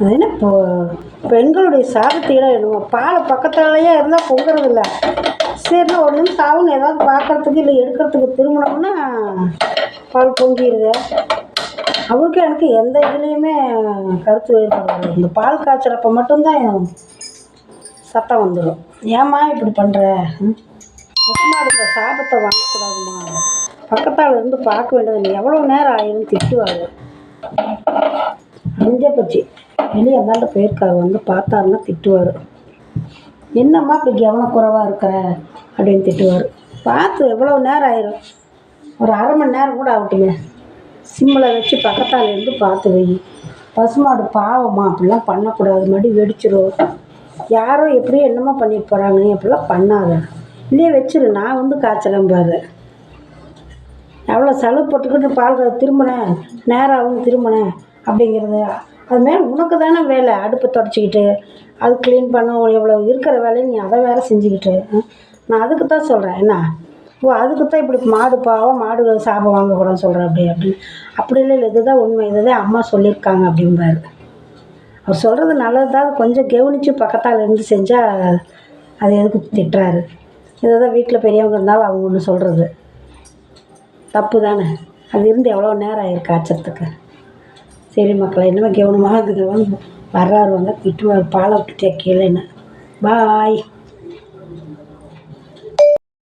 அது என்ன இப்போ பெண்களுடைய சாபத்தீடாக என்னமோ பாலை பக்கத்துலயே இருந்தால் பொங்குறது இல்லை. சரிண்ணா ஒரு நிமிஷம் ஆகும்னு ஏதாவது பார்க்கறதுக்கு இல்லை எடுக்கிறதுக்கு திரும்பினோம்னா பால் பொங்கிடுது அவருக்கு எனக்கு எந்த இதுலேயுமே கருத்து வேறுபாடு இந்த பால் காய்ச்சறப்ப மட்டும்தான் சத்தம் வந்துடும் ஏம்மா இப்படி பண்ணுற பசுமாடுக்கு சாபத்தை வாங்கக்கூடாதுமா பக்கத்தால் இருந்து பார்க்க வேண்டியது எவ்வளோ நேரம் ஆயிரும் திட்டுவாங்க. முடிஞ்ச போச்சு. வெளியே அந்தாண்ட போயிருக்காரு? வந்து பார்த்தாருன்னா திட்டுவார். என்னம்மா இப்படி கவனக்குறைவாக இருக்கிற? அப்படின்னு திட்டுவார். பார்த்து எவ்வளோ நேரம் ஆயிரும்? ஒரு அரை மணி நேரம் கூட ஆகட்டுங்க சிம்மில் வச்சு பக்கத்தால் இருந்து பார்த்து வை. பசுமாடு பாவமா அப்படிலாம் பண்ணக்கூடாது. மறுபடியும் வெடிச்சிரும். யாரோ எப்படியோ என்னமோ பண்ணிட்டு போகிறாங்க நீ அப்படிலாம் பண்ணாத. இல்லையே வச்சிரு. நான் வந்து காய்ச்சறேன் பாரு. எவ்வளோ செலவு போட்டுக்கிட்டு பால் திரும்பினேன் நேரம் ஆகும் திரும்பினேன் அப்படிங்கிறது அதுமாரி உனக்கு தானே வேலை அடுப்பை தொடச்சிக்கிட்டு அது க்ளீன் பண்ண எவ்வளோ இருக்கிற வேலையை நீ அதை வேற செஞ்சுக்கிட்டு. நான் அதுக்கு தான் சொல்கிறேன் என்ன? ஓ அதுக்கு தான் இப்படி மாடு பாவம் மாடு சாபம் வாங்கக்கூடாதுன்னு சொல்கிறேன் அப்படி அப்படின்னு. அப்படி இல்லை இல்லை இதுதான் உண்மை இதுதான் அம்மா சொல்லியிருக்காங்க அப்படிம்பாரு. அவர் சொல்கிறது நல்லது தான் கொஞ்சம் கவனித்து பக்கத்தால் இருந்து செஞ்சால் அது எதுக்கு திட்டுறாரு. இதை தான் வீட்டில் பெரியவங்க இருந்தாலும் அவங்க ஒன்று சொல்கிறது தப்பு தானே? அது இருந்து எவ்வளோ நேரம் ஆயிருக்கு காய்ச்சறதுக்கு சரி மக்களை இனிமேல் கவனமாக இதுக்கு வந்து வர்றாரு வந்தால் திட்டுவார் பாலை விட்டுட்டே கீழேன்னு பாய்